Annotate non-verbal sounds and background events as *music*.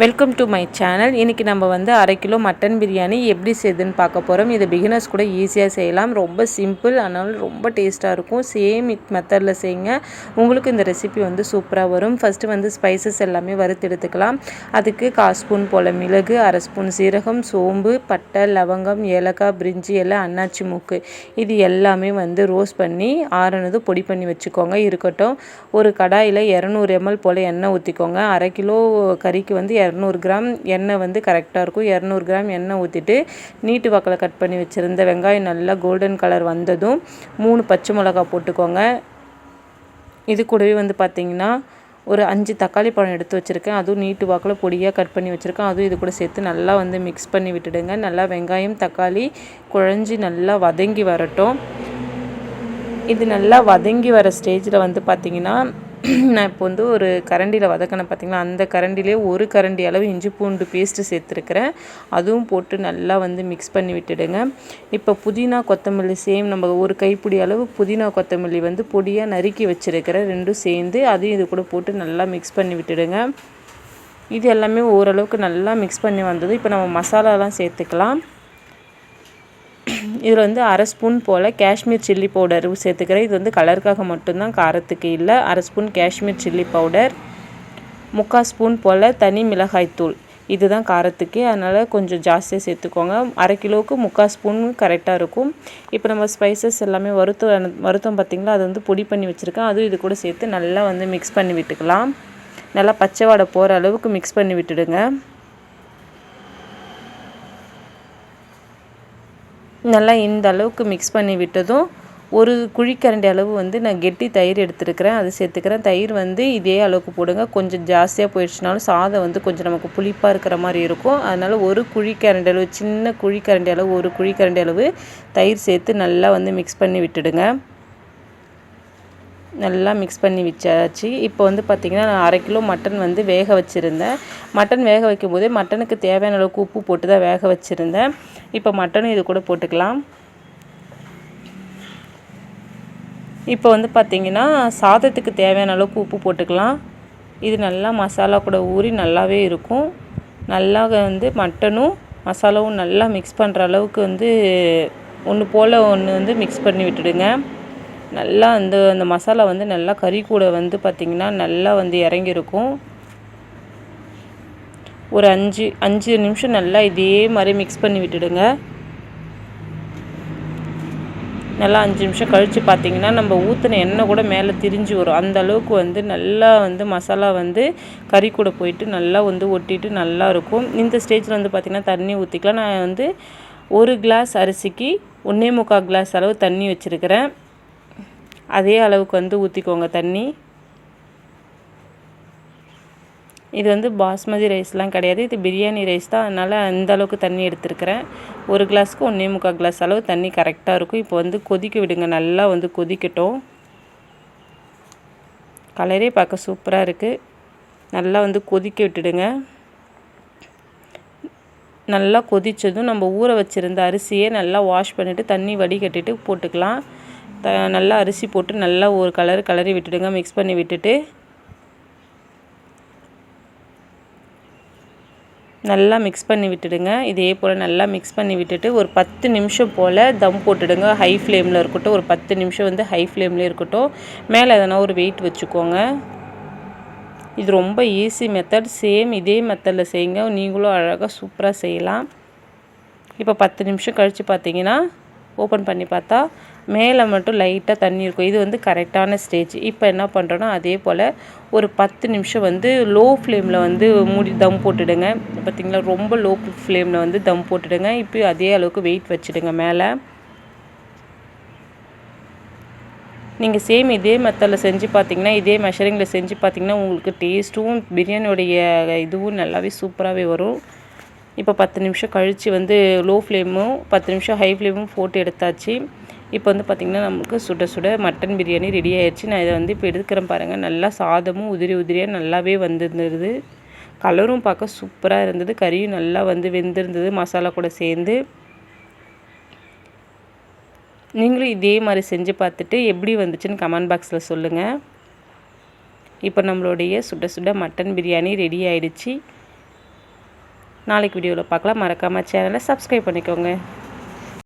Welcome to my channel இன்றைக்கி நம்ம வந்து அரை கிலோ மட்டன் பிரியாணி எப்படி செய்யுதுன்னு பார்க்க போகிறோம் இது பிகினர்ஸ் கூட ஈஸியாக செய்யலாம். ரொம்ப சிம்பிள் ஆனாலும் ரொம்ப டேஸ்ட்டாக இருக்கும். சேம் மெத்தடில் செய்யுங்க. உங்களுக்கு இந்த ரெசிபி வந்து சூப்பராக வரும். ஃபஸ்ட்டு வந்து ஸ்பைசஸ் எல்லாமே வறுத்து எடுத்துக்கலாம். அதுக்கு கால் ஸ்பூன் போல் மிளகு அரை ஸ்பூன் சீரகம் சோம்பு பட்டை லவங்கம் ஏலக்காய் பிரிஞ்சி எல்லாம் அன்னாச்சி மூக்கு. இது எல்லாமே வந்து ரோஸ்ட் பண்ணி ஆறுனது பொடி பண்ணி வச்சுக்கோங்க. இருக்கட்டும். ஒரு கடாயில் இரநூறு எம்எல் போல் எண்ணெய் ஊற்றிக்கோங்க அரை கிலோ கறிக்கு வந்து இரநூறு கிராம் எண்ணெய் வந்து கரெக்டாக இருக்கும். இரநூறு கிராம் எண்ணெய் ஊற்றிட்டு நீட்டு வாக்கில் கட் பண்ணி வச்சுருந்த வெங்காயம் நல்லா கோல்டன் கலர் வந்ததும் மூணு பச்சை மிளகா போட்டுக்கோங்க. இது கூடவே வந்து பார்த்திங்கன்னா ஒரு அஞ்சு தக்காளி பழம் எடுத்து வச்சுருக்கேன். அதுவும் நீட்டு வாக்கில் பொடியாக கட் பண்ணி வச்சுருக்கேன். அதுவும் இது கூட சேர்த்து நல்லா வந்து மிக்ஸ் பண்ணி விட்டுடுங்க. நல்லா வெங்காயம் தக்காளி குழஞ்சி நல்லா வதங்கி வரட்டும். இது நல்லா வதங்கி வர ஸ்டேஜில் வந்து பார்த்திங்கன்னா *clears throat* நான் இப்போ வந்து ஒரு கரண்டியில் வதக்கினேன் பார்த்திங்களா அந்த கரண்டிலே ஒரு கரண்டி அளவு இஞ்சி பூண்டு பேஸ்ட்டு சேர்த்துருக்குறேன். அதுவும் போட்டு நல்லா வந்து மிக்ஸ் பண்ணி விட்டுடுங்க. இப்போ புதினா கொத்தமல்லி சேம் நம்ம ஒரு கைப்பிடி அளவு புதினா கொத்தமல்லி வந்து பொடியாக நறுக்கி வச்சுருக்கிறேன் ரெண்டும் சேர்ந்து அதையும் இது கூட போட்டு நல்லா மிக்ஸ் பண்ணி விட்டுடுங்க. இது எல்லாமே ஓரளவுக்கு நல்லா மிக்ஸ் பண்ணி வந்தது இப்போ நம்ம மசாலாலாம் சேர்த்துக்கலாம். இதில் வந்து அரை ஸ்பூன் போல் காஷ்மீர் சில்லி பவுடர் சேர்த்துக்கிறேன். இது வந்து கலருக்காக மட்டும்தான் காரத்துக்கு இல்லை. அரை ஸ்பூன் காஷ்மீர் சில்லி பவுடர் முக்கால் ஸ்பூன் போல் தனி மிளகாய்த்தூள் இதுதான் காரத்துக்கு. அதனால் கொஞ்சம் ஜாஸ்தியாக சேர்த்துக்கோங்க. அரை கிலோவுக்கு முக்கால் ஸ்பூன் கரெக்டாக இருக்கும். இப்போ நம்ம ஸ்பைசஸ் எல்லாமே வறுத்தம் வருத்தம் பார்த்திங்களா? அது வந்து பொடி பண்ணி வச்சுருக்கேன். அதுவும் இது கூட சேர்த்து நல்லா வந்து மிக்ஸ் பண்ணி விட்டுக்கலாம். நல்லா பச்சை வாடை போகிற அளவுக்கு மிக்ஸ் பண்ணி விட்டுடுங்க. நல்லா இந்த அளவுக்கு மிக்ஸ் பண்ணி விட்டதும் ஒரு குழிக்கரண்டி அளவு வந்து நான் கெட்டி தயிர் எடுத்துருக்கிறேன். அது சேர்த்துக்கிறேன். தயிர் வந்து இதே அளவுக்கு போடுங்க. கொஞ்சம் ஜாஸ்தியாக போயிடுச்சுனாலும் சாதம் வந்து கொஞ்சம் நமக்கு புளிப்பாக இருக்கிற மாதிரி இருக்கும். அதனால் ஒரு குழிக்கரண்டி அளவு சின்ன குழிக்கரண்டி அளவு ஒரு குழிக்கரண்டி அளவு தயிர் சேர்த்து நல்லா வந்து மிக்ஸ் பண்ணி விட்டுடுங்க. நல்லா மிக்ஸ் பண்ணி வச்சாச்சு. இப்போ வந்து பார்த்திங்கன்னா நான் அரை கிலோ மட்டன் வந்து வேக வச்சுருந்தேன். மட்டன் வேக வைக்கும் போதே மட்டனுக்கு தேவையான அளவுக்கு உப்பு போட்டு தான் வேக வச்சுருந்தேன். இப்போ மட்டனும் இது கூட போட்டுக்கலாம். இப்போ வந்து பார்த்திங்கன்னா சாதத்துக்கு தேவையான அளவுக்கு உப்பு போட்டுக்கலாம். இது நல்லா மசாலா கூட ஊறி நல்லாவே இருக்கும். நல்லா வந்து மட்டனும் மசாலாவும் நல்லா மிக்ஸ் பண்ணுற அளவுக்கு வந்து ஒன்று போல் ஒன்று வந்து மிக்ஸ் பண்ணி விட்டுடுங்க. நல்லா அந்த அந்த மசாலா வந்து நல்லா கறி கூட வந்து பார்த்திங்கன்னா நல்லா வந்து இறங்கியிருக்கும். ஒரு அஞ்சு அஞ்சு நிமிஷம் நல்லா இதே மாதிரி மிக்ஸ் பண்ணி விட்டுடுங்க. நல்லா அஞ்சு நிமிஷம் கழித்து பார்த்திங்கன்னா நம்ம ஊற்றின எண்ணெய் கூட மேலே திரிஞ்சு வரும். அந்த அளவுக்கு வந்து நல்லா வந்து மசாலா வந்து கறி கூட போயிட்டு நல்லா வந்து ஒட்டிட்டு நல்லா இருக்கும். இந்த ஸ்டேஜில் வந்து பார்த்திங்கன்னா தண்ணி ஊற்றிக்கலாம் நான் வந்து ஒரு கிளாஸ் அரிசிக்கு ஒன்றே முக்கால் கிளாஸ் அளவு தண்ணி வச்சுருக்கிறேன். அதே அளவுக்கு வந்து ஊற்றிக்கோங்க தண்ணி. இது வந்து பாஸ்மதி ரைஸ்லாம் கிடையாது. இது பிரியாணி ரைஸ் தான். அதனால் அந்த அளவுக்கு தண்ணி எடுத்துருக்கிறேன். ஒரு கிளாஸ்க்கு ஒன்றே முக்கால் கிளாஸ் அளவு தண்ணி கரெக்டாக இருக்கும். இப்போ வந்து கொதிக்க விடுங்க. நல்லா வந்து கொதிக்கட்டும். கலரே பார்க்க சூப்பராக இருக்குது நல்லா வந்து கொதிக்க விட்டுடுங்க. நல்லா கொதித்ததும் நம்ம ஊற வச்சுருந்த அரிசியை நல்லா வாஷ் பண்ணிவிட்டு தண்ணி வடிகட்டிட்டு போட்டுக்கலாம். த நல்லா அரிசி போட்டு நல்லா ஒரு கலர் கலரி விட்டுடுங்க. மிக்ஸ் பண்ணி விட்டுட்டு. நல்லா மிக்ஸ் பண்ணி விட்டுடுங்க. இதே போல் நல்லா மிக்ஸ் பண்ணி விட்டுட்டு ஒரு பத்து நிமிஷம் போல் தம் போட்டுடுங்க. ஹை ஃப்ளேமில் இருக்கட்டும் ஒரு பத்து நிமிஷம் வந்து ஹை ஃப்ளேம்லேயே இருக்கட்டும். மேலே எதனா ஒரு வெயிட் வச்சுக்கோங்க. இது ரொம்ப ஈஸி மெத்தட் சேம் இதே மெத்தடில் செய்யுங்க. நீங்களும் அழகாக சூப்பராக செய்யலாம். இப்போ பத்து நிமிஷம் கழித்து பார்த்தீங்கன்னா ஓப்பன் பண்ணி பார்த்தா மேலே மட்டும் லைட்டாக தண்ணி இருக்கும். இது வந்து கரெக்டான ஸ்டேஜ் இப்போ என்ன பண்ணுறோன்னா அதே போல் ஒரு பத்து நிமிஷம் வந்து லோ ஃப்ளேமில் வந்து மூடி தம் போட்டுடுங்க. பார்த்திங்களா ரொம்ப லோ ஃப்ளேமில் வந்து தம் போட்டுடுங்க. இப்போ அதே அளவுக்கு வெயிட் வச்சுடுங்க மேலே. நீங்கள் சேம் இதே மெத்தடில் செஞ்சு பார்த்தீங்கன்னா இதே மெஷரிங்கில் செஞ்சு பார்த்தீங்கன்னா உங்களுக்கு டேஸ்ட்டும் பிரியாணியோடைய இதுவும் நல்லாவே சூப்பராகவே வரும். இப்போ பத்து நிமிஷம் கழித்து வந்து லோ ஃப்ளேமும் பத்து நிமிஷம் ஹை ஃப்ளேமும் போட்டு எடுத்தாச்சு. இப்போ வந்து பார்த்திங்கன்னா நமக்கு சுட சுட மட்டன் பிரியாணி ரெடி ஆயிடுச்சு நான் இதை வந்து இப்போ எடுக்கிறேன் பாருங்கள் நல்லா சாதமும் உதிரி உதிரியாக நல்லாவே வந்துருந்தது. கலரும் பார்க்க சூப்பராக இருந்தது. கறியும் நல்லா வந்து வெந்திருந்தது. மசாலா கூட சேர்ந்து. நீங்களும் இதே மாதிரி செஞ்சு பார்த்துட்டு எப்படி வந்துச்சுன்னு கமெண்ட் பாக்ஸில் சொல்லுங்கள் இப்போ நம்மளுடைய சுட சுட மட்டன் பிரியாணி ரெடி ஆயிடுச்சு. நாளைக்கு வீடியோவில் பார்க்கலாம். மறக்காமல் சேனலை சப்ஸ்கிரைப் பண்ணிக்கோங்க.